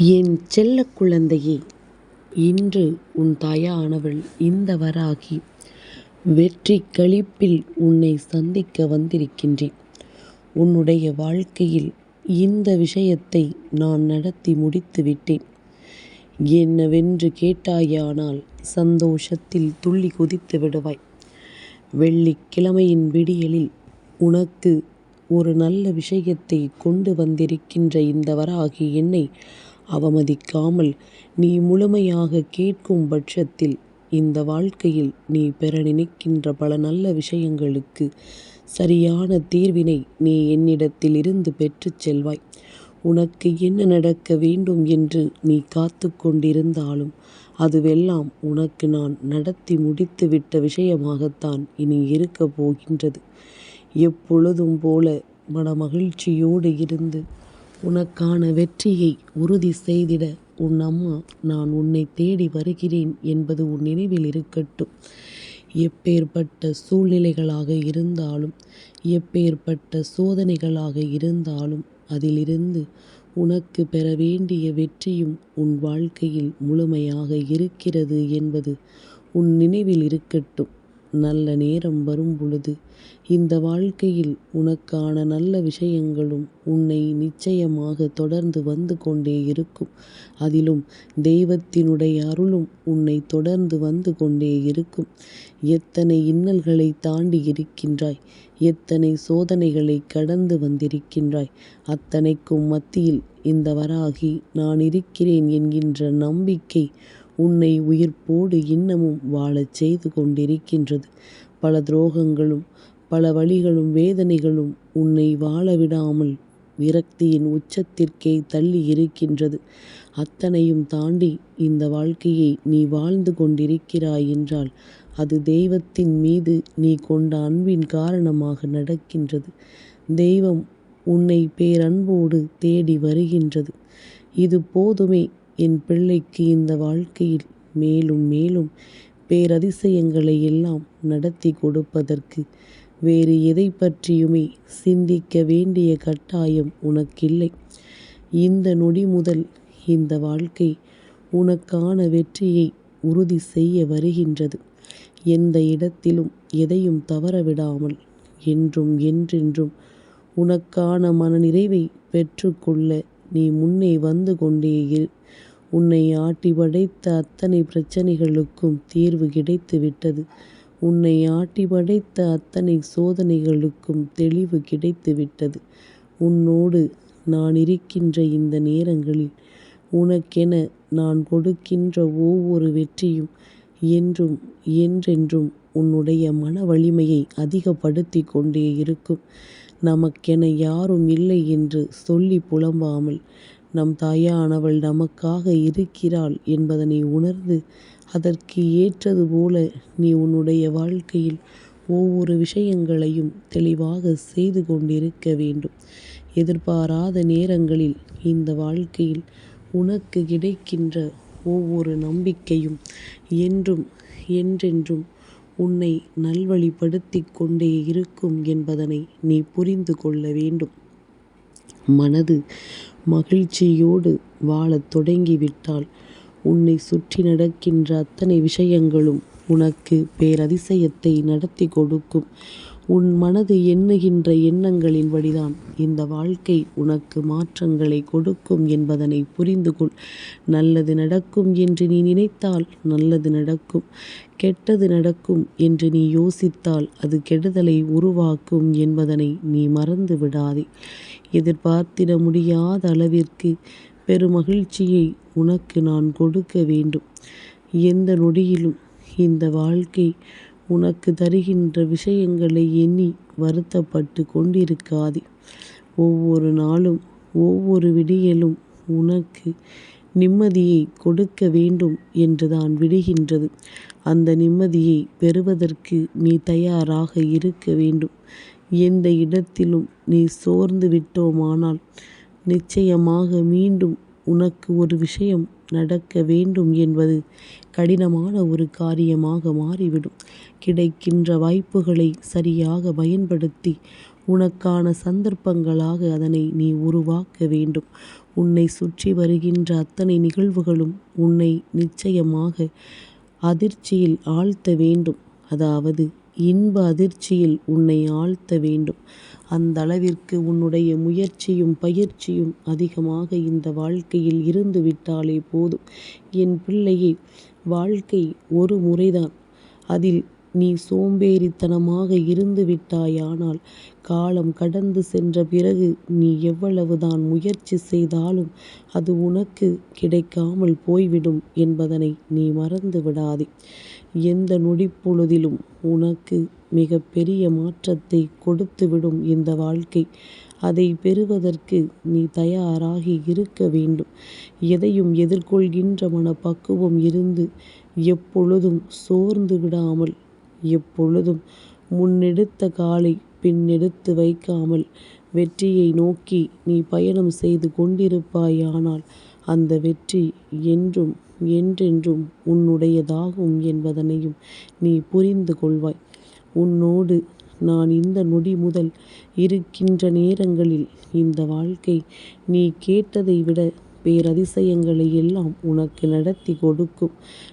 என் செல்ல குழந்தையே இன்று உன் தாயானவள் இந்த வராகி வெற்றி களிப்பில் உன்னை சந்திக்க வந்திருக்கின்றேன். உன்னுடைய வாழ்க்கையில் இந்த விஷயத்தை நான் நடத்தி முடித்து விட்டேன். என்னவென்று கேட்டாயானால் சந்தோஷத்தில் துள்ளி குதித்து விடுவாய். வெள்ளிக்கிழமையின் விடியலில் உனக்கு ஒரு நல்ல விஷயத்தை கொண்டு வந்திருக்கின்ற இந்த வராகி என்னை அவமதிக்காமல் நீ முழுமையாக கேட்கும் பட்சத்தில் இந்த வாழ்க்கையில் நீ பெற நினைக்கின்ற பல நல்ல விஷயங்களுக்கு சரியான தீர்வினை நீ என்னிடத்தில் இருந்து பெற்றுச் செல்வாய். உனக்கு என்ன நடக்க வேண்டும் என்று நீ காத்து கொண்டிருந்தாலும் அதுவெல்லாம் உனக்கு நான் நடத்தி முடித்து விட்ட விஷயமாகத்தான் இனி இருக்கப் போகின்றது. எப்பொழுதும் போல மனமகிழ்ச்சியோடு இருந்து உனக்கான வெற்றியை உறுதி செய்திட உன் அம்மா நான் உன்னை தேடி வருகிறேன் என்பது உன் நினைவில் இருக்கட்டும். எப்பேற்பட்ட சூழ்நிலைகளாக இருந்தாலும் எப்பேற்பட்ட சோதனைகளாக இருந்தாலும் அதிலிருந்து உனக்கு பெற வேண்டிய வெற்றியும் உன் வாழ்க்கையில் முழுமையாக இருக்கிறது என்பது உன் நினைவில் இருக்கட்டும். நல்ல நேரம் வரும் பொழுது இந்த வாழ்க்கையில் உனக்கான நல்ல விஷயங்களும் உன்னை நிச்சயமாக தொடர்ந்து வந்து கொண்டே இருக்கும். அதிலும் தெய்வத்தினுடைய அருளும் உன்னை தொடர்ந்து வந்து கொண்டே இருக்கும். எத்தனை இன்னல்களை தாண்டி இருக்கின்றாய். எத்தனை சோதனைகளை கடந்து வந்திருக்கின்றாய். அத்தனைக்கும் மத்தியில் இந்த வராகி நான் இருக்கிறேன் என்கின்ற நம்பிக்கை உன்னை உயிர்ப்போடு இன்னமும் வாழச் செய்து கொண்டிருக்கின்றது. பல துரோகங்களும் பல வழிகளும் வேதனைகளும் உன்னை வாழ விடாமல் விரக்தியின் உச்சத்திற்கே தள்ளி இருக்கின்றது. அத்தனையும் தாண்டி இந்த வாழ்க்கையை நீ வாழ்ந்து கொண்டிருக்கிறாய் என்றால் அது தெய்வத்தின் மீது நீ கொண்ட அன்பின் காரணமாக நடக்கின்றது. தெய்வம் உன்னை பேரன்போடு தேடி வருகின்றது. இது போதுமே என் பிள்ளைக்கு இந்த வாழ்க்கையில் மேலும் மேலும் பேரதிசயங்களை எல்லாம் நடத்தி கொடுப்பதற்கு. வேறு எதை பற்றியுமே சிந்திக்க வேண்டிய கட்டாயம் உனக்கில்லை. இந்த நொடி முதல் இந்த வாழ்க்கை உனக்கான வெற்றியை உறுதி செய்ய வருகின்றது. எந்த இடத்திலும் எதையும் தவறவிடாமல் என்றும் என்றென்றும் உனக்கான மனநிறைவை பெற்றுக்கொள்ள நீ முன்னே வந்து கொண்டே இரு. உன்னை ஆட்டி படைத்த அத்தனை பிரச்சனைகளுக்கும் தீர்வு கிடைத்து விட்டது. உன்னை ஆட்டி படைத்த அத்தனை சோதனைகளுக்கும் தெளிவு கிடைத்து விட்டது. உன்னோடு நான் இருக்கின்ற இந்த நேரங்களில் உனக்கென நான் கொடுக்கின்ற ஒவ்வொரு வெற்றியும் என்றும் என்றென்றும் உன்னுடைய மன வலிமையை அதிகப்படுத்தி கொண்டே இருக்கும். நமக்கென யாரும் இல்லை என்று சொல்லி புலம்பாமல் நம் தாயானவள் நமக்காக இருக்கிறாள் என்பதனை உணர்ந்து அதற்கு ஏற்றது போல நீ உன்னுடைய வாழ்க்கையில் ஒவ்வொரு விஷயங்களையும் தெளிவாக செய்து கொண்டிருக்க வேண்டும். எதிர்பாராத நேரங்களில் இந்த வாழ்க்கையில் உனக்கு கிடைக்கின்ற ஒவ்வொரு நம்பிக்கையும் என்றும் என்றென்றும் உன்னை நல்வழிப்படுத்தி கொண்டே இருக்கும் என்பதனை நீ புரிந்து கொள்ள வேண்டும். மனது மகிழ்ச்சியோடு வாழத் தொடங்கிவிட்டால் உன்னை சுற்றி நடக்கின்ற அத்தனை விஷயங்களும் உனக்கு பேரதிசயத்தை நடத்தி கொடுக்கும். உன் மனது எண்ணுகின்ற எண்ணங்களின்படிதான் இந்த வாழ்க்கை உனக்கு மாற்றங்களை கொடுக்கும் என்பதனை புரிந்து கொள். நல்லது நடக்கும் என்று நீ நினைத்தால் நல்லது நடக்கும். கெட்டது நடக்கும் என்று நீ யோசித்தால் அது கெடுதலை உருவாக்கும் என்பதனை நீ மறந்து விடாதே. எதிர்பார்த்திட முடியாத அளவிற்கு பெருமகிழ்ச்சியை உனக்கு நான் கொடுக்க வேண்டும். எந்த நொடியிலும் இந்த வாழ்க்கை உனக்கு தருகின்ற விஷயங்களை எண்ணி வருத்தப்பட்டு கொண்டிருக்காதே. ஒவ்வொரு நாளும் ஒவ்வொரு விடியலும் உனக்கு நிம்மதியை கொடுக்க வேண்டும் என்றுதான் விடுகின்றது. அந்த நிம்மதியை பெறுவதற்கு நீ தயாராக இருக்க வேண்டும். எந்த இடத்திலும் நீ சோர்ந்து விட்டோமானால் நிச்சயமாக மீண்டும் உனக்கு ஒரு விஷயம் நடக்க வேண்டும் என்பது கடினமான ஒரு காரியமாக மாறிவிடும். கிடைக்கின்ற வாய்ப்புகளை சரியாக பயன்படுத்தி உனக்கான சந்தர்ப்பங்களாக அதனை நீ உருவாக்க வேண்டும். உன்னை சுற்றி வருகின்ற அத்தனை நிகழ்வுகளும் உன்னை நிச்சயமாக அதிர்ச்சியில் ஆழ்த்த வேண்டும். அதாவது இன்ப அதிர்ச்சியில் உன்னை ஆழ்த்த வேண்டும். அந்தளவிற்கு உன்னுடைய முயற்சியும் பயிற்சியும் அதிகமாக இந்த வாழ்க்கையில் இருந்து விட்டாலே போதும். என் பிள்ளையே வாழ்க்கை ஒரு முறைதான். அதில் நீ சோம்பேறித்தனமாக இருந்து விட்டாயானால் காலம் கடந்து சென்ற பிறகு நீ எவ்வளவுதான் முயற்சி செய்தாலும் அது உனக்கு கிடைக்காமல் போய்விடும் என்பதனை நீ மறந்து விடாதே. எந்த நொடிப்பொழுதிலும் உனக்கு மிக பெரிய மாற்றத்தை கொடுத்துவிடும் இந்த வாழ்க்கை. அதை பெறுவதற்கு நீ தயாராகி இருக்க வேண்டும். எதையும் எதிர்கொள்கின்ற மனப்பக்குவம் இருந்து எப்பொழுதும் சோர்ந்து விடாமல் எப்பொழுதும் முன்னெடுத்த காலை பின்னெடுத்து வைக்காமல் வெற்றியை நோக்கி நீ பயணம் செய்து கொண்டிருப்பாயானால் அந்த வெற்றி என்றும் என்றென்றும் உன்னுடையதாகும் என்பதனையும் நீ புரிந்து கொள்வாய். உன்னோடு நான் இந்த நொடி முதல் இருக்கின்ற நேரங்களில் இந்த வாழ்க்கை நீ கேட்டதை விட பேரதிசயங்களை எல்லாம் உனக்கு நடத்தி கொடுக்கும்.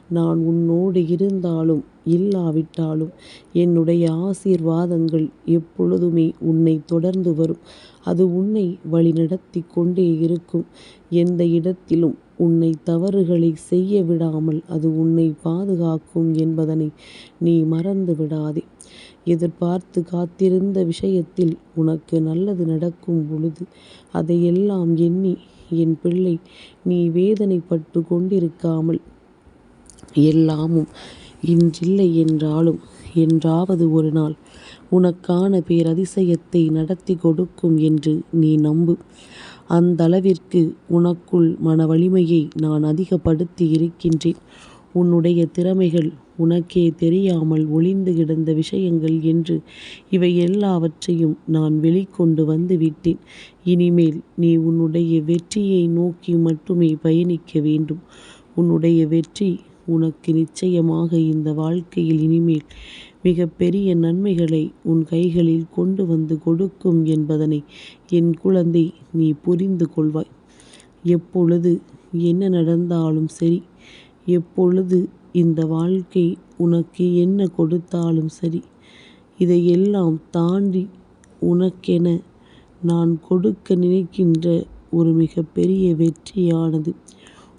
நான் உன்னோடு இருந்தாலும் இல்லாவிட்டாலும் என்னுடைய ஆசீர்வாதங்கள் எப்பொழுதுமே உன்னை தொடர்ந்து வரும். அது உன்னை வழிநடத்திக் கொண்டே இருக்கும். எந்த இடத்திலும் உன்னை தவறுகளை செய்ய விடாமல் அது உன்னை பாதுகாக்கும் என்பதனை நீ மறந்து விடாதே. எதிர்பார்த்து காத்திருந்த விஷயத்தில் உனக்கு நல்லது நடக்கும் பொழுது அதையெல்லாம் எண்ணி என் பிள்ளை நீ வேதனைப்பட்டு கொண்டிருக்காமல் எல்லாமும் இன்றில்லை என்றாலும் என்றாவது ஒரு நாள் உனக்கான பேரதிசயத்தை நடத்தி கொடுக்கும் என்று நீ நம்பு. அந்தளவிற்கு உனக்குள் மனவலிமையை நான் அதிகப்படுத்தி இருக்கின்றேன். உன்னுடைய திறமைகள் உனக்கே தெரியாமல் ஒளிந்து கிடந்த விஷயங்கள் என்று இவை எல்லாவற்றையும் நான் வெளிக்கொண்டு வந்து விட்டேன். இனிமேல் நீ உன்னுடைய வெற்றியை நோக்கி மட்டுமே பயணிக்க வேண்டும். உன்னுடைய வெற்றி உனக்கு நிச்சயமாக இந்த வாழ்க்கையில் இனிமேல் மிகப்பெரிய நன்மைகளை உன் கைகளில் கொண்டு வந்து கொடுக்கும் என்பதனை என் குழந்தை நீ புரிந்து கொள்வாய். எப்பொழுது என்ன நடந்தாலும் சரி எப்பொழுது இந்த வாழ்க்கை உனக்கு என்ன கொடுத்தாலும் சரி இதையெல்லாம் தாண்டி உனக்கென நான் கொடுக்க நினைக்கின்ற ஒரு மிகப்பெரிய வெற்றியானது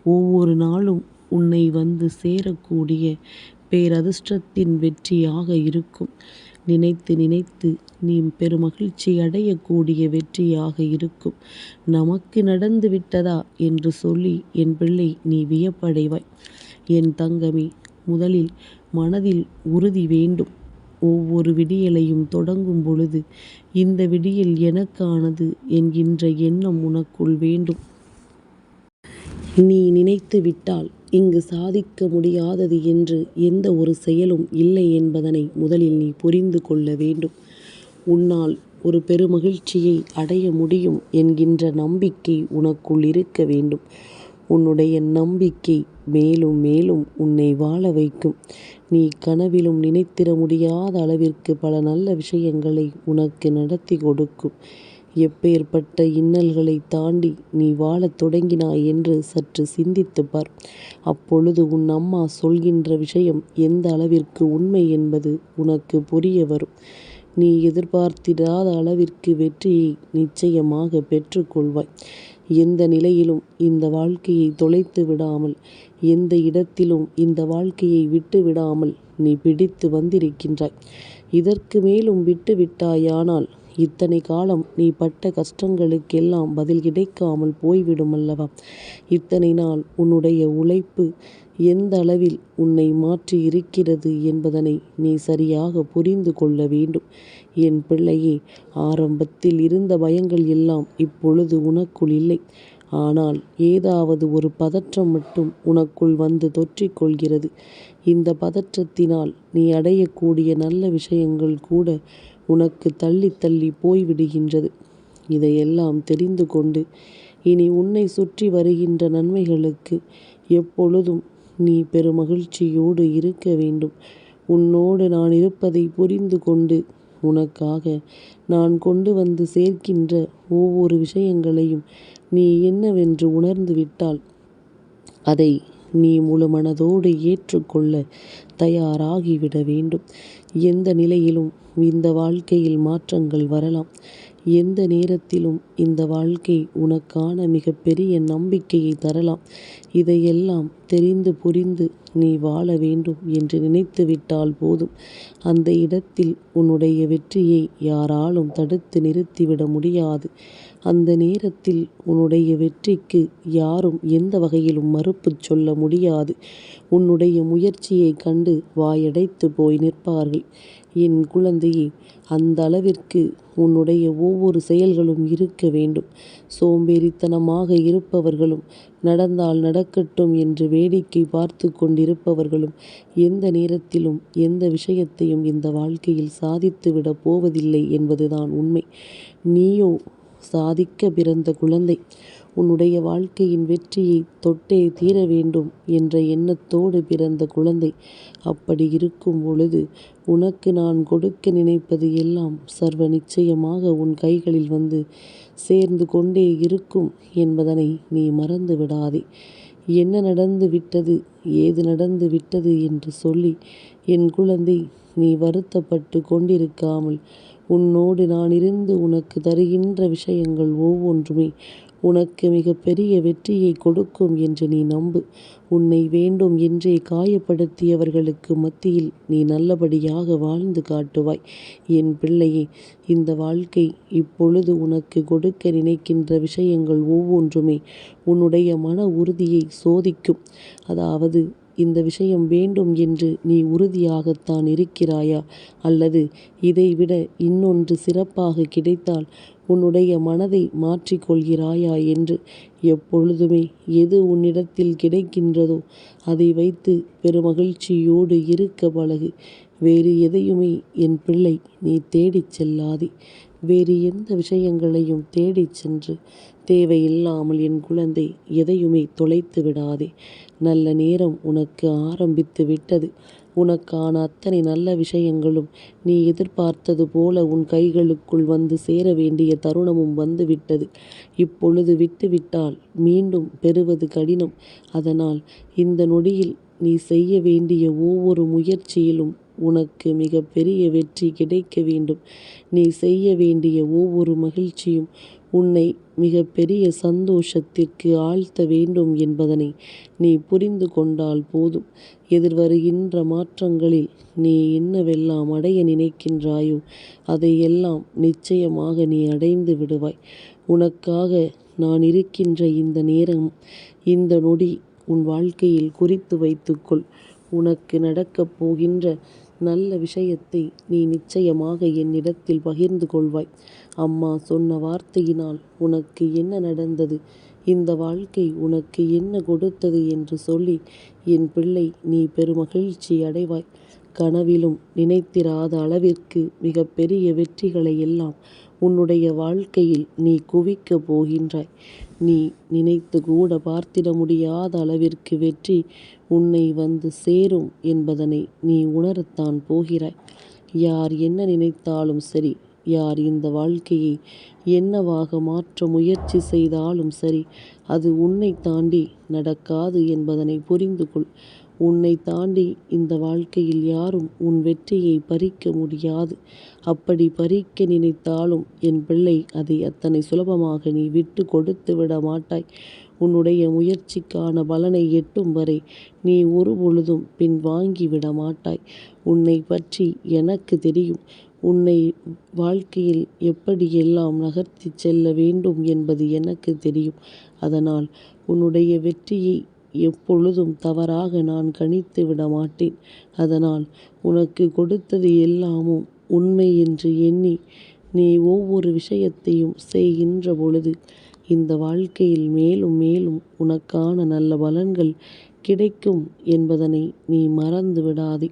ஒவ்வொரு நாளும் உன்னை வந்து சேரக்கூடிய பேரதிர்ஷ்டத்தின் வெற்றியாக இருக்கும். நினைத்து நினைத்து நீ பெருமகிழ்ச்சி அடையக்கூடிய வெற்றியாக இருக்கும். நமக்கு நடந்து விட்டதா என்று சொல்லி என் பிள்ளை நீ வியப்படைவாய். என் தங்கமே முதலில் மனதில் உறுதி வேண்டும். ஒவ்வொரு விடியலையும் தொடங்கும் பொழுது இந்த விடியல் எனக்கானது என்கின்ற எண்ணம் உனக்குள் வேண்டும். நீ நினைத்து விட்டால் இங்கு சாதிக்க முடியாதது என்று எந்த ஒரு செயலும் இல்லை என்பதனை முதலில் நீ புரிந்து கொள்ள வேண்டும். உன்னால் ஒரு பெருமகிழ்ச்சியை அடைய முடியும் என்கின்ற நம்பிக்கை உனக்குள் இருக்க வேண்டும். உன்னுடைய நம்பிக்கை மேலும் மேலும் உன்னை வாழ வைக்கும். நீ கனவிலும் நினைத்திட முடியாத அளவிற்கு பல நல்ல விஷயங்களை உனக்கு நடத்தி கொடுக்கும். எப்பேர்ப்பட்ட இன்னல்களைத் தாண்டி நீ வாழத் தொடங்கினாய் என்று சற்று சிந்தித்துப் பார். அப்பொழுது உன் அம்மா சொல்கின்ற விஷயம் எந்த அளவிற்கு உண்மை என்பது உனக்கு புரிய வரும். நீ எதிர்பார்த்திராத அளவிற்கு வெற்றியை நிச்சயமாக பெற்றுக் கொள்வாய். எந்த நிலையிலும் இந்த வாழ்க்கையை தொலைத்து விடாமல் எந்த இடத்திலும் இந்த வாழ்க்கையை விட்டு விடாமல் நீ பிடித்து வந்திருக்கின்றாய். இதற்கு மேலும் விட்டு விட்டாயானால் இத்தனை காலம் நீ பட்ட கஷ்டங்களுக்கெல்லாம் பதில் கிடைக்காமல் போய்விடும் அல்லவா? இத்தனை நாள் உன்னுடைய உழைப்பு எந்த அளவில் உன்னை மாற்றி இருக்கிறது என்பதனை நீ சரியாக புரிந்து கொள்ள வேண்டும். என் பிள்ளையே ஆரம்பத்தில் இருந்த பயங்கள் எல்லாம் இப்பொழுது உனக்குள் இல்லை. ஆனால் ஏதாவது ஒரு பதற்றம் மட்டும் உனக்குள் வந்து தொற்றிக்கொள்கிறது இந்த பதற்றத்தினால் நீ அடையக்கூடிய நல்ல விஷயங்கள் கூட உனக்கு தள்ளித் தள்ளிப் போய்விடுகின்றது. இதையெல்லாம் தெரிந்து கொண்டு இனி உன்னை சுற்றி வருகின்ற நன்மைகளுக்கு எப்பொழுதும் நீ பெருமகிழ்ச்சியோடு இருக்க வேண்டும். உன்னோடு நான் இருப்பதை புரிந்து கொண்டு உனக்காக நான் கொண்டு வந்து சேர்க்கின்ற ஒவ்வொரு விஷயங்களையும் நீ என்னவென்று உணர்ந்து விட்டால் அதை நீ முழு மனதோடு ஏற்றுக்கொள்ள தயாராகிவிட வேண்டும். எந்த நிலையிலும் இந்த வாழ்க்கையில் மாற்றங்கள் வரலாம். எந்த நேரத்திலும் இந்த வாழ்க்கை உனக்கான மிகப்பெரிய நம்பிக்கையை தரலாம். இதையெல்லாம் தெரிந்து புரிந்து நீ வாழ வேண்டும் என்று நினைத்து விட்டால் போதும். அந்த இடத்தில் உன்னுடைய வெற்றியை யாராலும் தடுத்து நிறுத்திவிட முடியாது. அந்த நேரத்தில் உன்னுடைய வெற்றிக்கு யாரும் எந்த வகையிலும் மறுப்பு சொல்ல முடியாது. உன்னுடைய முயற்சியை கண்டு வாயடைத்து போய் நிற்பார்கள். என் குழந்தையே அந்த அளவிற்கு உன்னுடைய ஒவ்வொரு செயல்களும் இருக்க வேண்டும். சோம்பேறித்தனமாக இருப்பவர்களும் நடந்தால் நடக்கட்டும் என்று வேடிக்கை பார்த்து கொண்டிருப்பவர்களும் எந்த நேரத்திலும் எந்த விஷயத்தையும் இந்த வாழ்க்கையில் சாதித்துவிடப் போவதில்லை என்பதுதான் உண்மை. நீயோ சாதிக்க பிறந்த குழந்தை. உன்னுடைய வாழ்க்கையின் வெற்றியை தொட்டே தீர வேண்டும் என்ற எண்ணத்தோடு பிறந்த குழந்தை. அப்படி இருக்கும் பொழுது உனக்கு நான் கொடுக்க நினைப்பது எல்லாம் சர்வ நிச்சயமாக உன் கைகளில் வந்து சேர்ந்து கொண்டே இருக்கும் என்பதனை நீ மறந்து விடாதே. என்ன நடந்து விட்டது ஏது நடந்து விட்டது என்று சொல்லி என் குழந்தை நீ வருத்தப்பட்டு கொண்டிருக்காமல் உன்னோடு நான் இருந்து உனக்கு தருகின்ற விஷயங்கள் ஒவ்வொன்றுமே உனக்கு மிகப்பெரிய வெற்றியை கொடுக்கும் என்று நீ நம்பு. உன்னை வேண்டும் என்றே காயப்படுத்தியவர்களுக்கு மத்தியில் நீ நல்லபடியாக வாழ்ந்து காட்டுவாய். என் பிள்ளையே இந்த வாழ்க்கை இப்பொழுது உனக்கு கொடுக்க நினைக்கின்ற விஷயங்கள் ஒவ்வொன்றுமே உன்னுடைய மன உறுதியை சோதிக்கும். அதாவது இந்த விஷயம் வேண்டும் என்று நீ உறுதியாகத்தான் இருக்கிறாயா? அல்லது இதைவிட இன்னொன்று சிறப்பாக கிடைத்தால் உன்னுடைய மனதை மாற்றிக்கொள்கிறாயா என்று எப்பொழுதுமே எது உன்னிடத்தில் கிடைக்கின்றதோ அதை வைத்து பெருமகிழ்ச்சியோடு இருக்க பழகு. வேறு எதையுமே என் பிள்ளை நீ தேடிச் செல்லாதே. வேறு எந்த விஷயங்களையும் தேடிச் சென்று தேவையில்லாமல் என் குழந்தை எதையுமே தொலைத்து விடாதே. நல்ல நேரம் உனக்கு ஆரம்பித்து விட்டது. உனக்கான அத்தனை நல்ல விஷயங்களும் நீ எதிர்பார்த்தது போல உன் கைகளுக்குள் வந்து சேர வேண்டிய தருணமும் வந்துவிட்டது இப்பொழுது விட்டுவிட்டால் மீண்டும் பெறுவது கடினம். அதனால் இந்த நொடியில் நீ செய்ய வேண்டிய ஒவ்வொரு முயற்சியிலும் உனக்கு மிக பெரிய வெற்றி கிடைக்க வேண்டும். நீ செய்ய வேண்டிய ஒவ்வொரு மகிழ்ச்சியும் உன்னை மிக பெரிய சந்தோஷத்திற்கு ஆழ்த்த வேண்டும் என்பதனை நீ புரிந்து கொண்டால் போதும். எதிர்வருகின்ற மாற்றங்களில் நீ என்னவெல்லாம் அடைய நினைக்கின்றாயோ அதையெல்லாம் நிச்சயமாக நீ அடைந்து விடுவாய். உனக்காக நான் இருக்கின்ற இந்த நேரம் இந்த நொடி உன் வாழ்க்கையில் குறித்து வைத்துக்கொள். உனக்கு நடக்கப் போகின்ற நல்ல விஷயத்தை நீ நிச்சயமாக என்னிடத்தில் பகிர்ந்து கொள்வாய். அம்மா சொன்ன வார்த்தையினால் உனக்கு என்ன நடந்தது? இந்த வாழ்க்கை உனக்கு என்ன கொடுத்தது என்று சொல்லி என் பிள்ளை நீ பெருமகிழ்ச்சி அடைவாய். கனவிலும் நினைத்திராத அளவிற்கு மிக பெரிய வெற்றிகளை எல்லாம் உன்னுடைய வாழ்க்கையில் நீ குவிக்கப் போகின்றாய். நீ நினைத்து கூட பார்த்திட முடியாத அளவிற்கு வெற்றி உன்னை வந்து சேரும் என்பதனை நீ உணரத்தான் போகிறாய். யார் என்ன நினைத்தாலும் சரி யார் இந்த வாழ்க்கையை என்னவாக மாற்ற முயற்சி செய்தாலும் சரி அது உன்னை தாண்டி நடக்காது என்பதனை புரிந்து கொள். உன்னை தாண்டி இந்த வாழ்க்கையில் யாரும் உன் வெற்றியை பறிக்க முடியாது. அப்படி பறிக்க நினைத்தாலும் என் பிள்ளை அதை அத்தனை சுலபமாக நீ விட்டு கொடுத்து விட மாட்டாய். உன்னுடைய முயற்சிக்கான பலனை எட்டும் வரை நீ ஒரு பொழுதும் பின் வாங்கி விட மாட்டாய். உன்னை பற்றி எனக்கு தெரியும். உன்னை வாழ்க்கையில் எப்படியெல்லாம் நகர்த்தி செல்ல வேண்டும் என்பது எனக்கு தெரியும். அதனால் உன்னுடைய வெற்றியை எப்பொழுதும் தவறாக நான் கணித்து விட மாட்டேன். அதனால் உனக்கு கொடுத்தது எல்லாமும் உண்மை என்று எண்ணி நீ ஒவ்வொரு விஷயத்தையும் செய்கின்ற பொழுது இந்த வாழ்க்கையில் மேலும் மேலும் உனக்கான நல்ல பலன்கள் கிடைக்கும் என்பதனை நீ மறந்து விடாதே.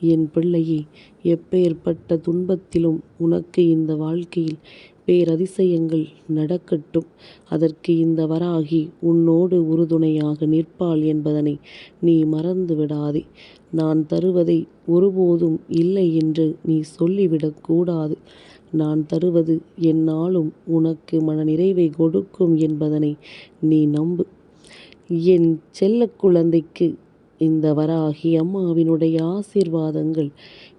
என் பிள்ளையே எப்பேற்பட்ட துன்பத்திலும் உனக்கு இந்த வாழ்க்கையில் பேரதிசயங்கள் நடக்கட்டும். அதற்கு இந்த வராகி உன்னோடு உறுதுணையாக நிற்பாள் என்பதனை நீ மறந்து விடாதே நான் தருவதை ஒருபோதும் இல்லை என்று நீ சொல்லிவிடக்கூடாது நான் தருவது எந்நாளும் உனக்கு மனநிறைவை கொடுக்கும் என்பதனை நீ நம்பு. என் செல்ல குழந்தைக்கு இந்த வராகி அம்மாவினுடைய ஆசீர்வாதங்கள்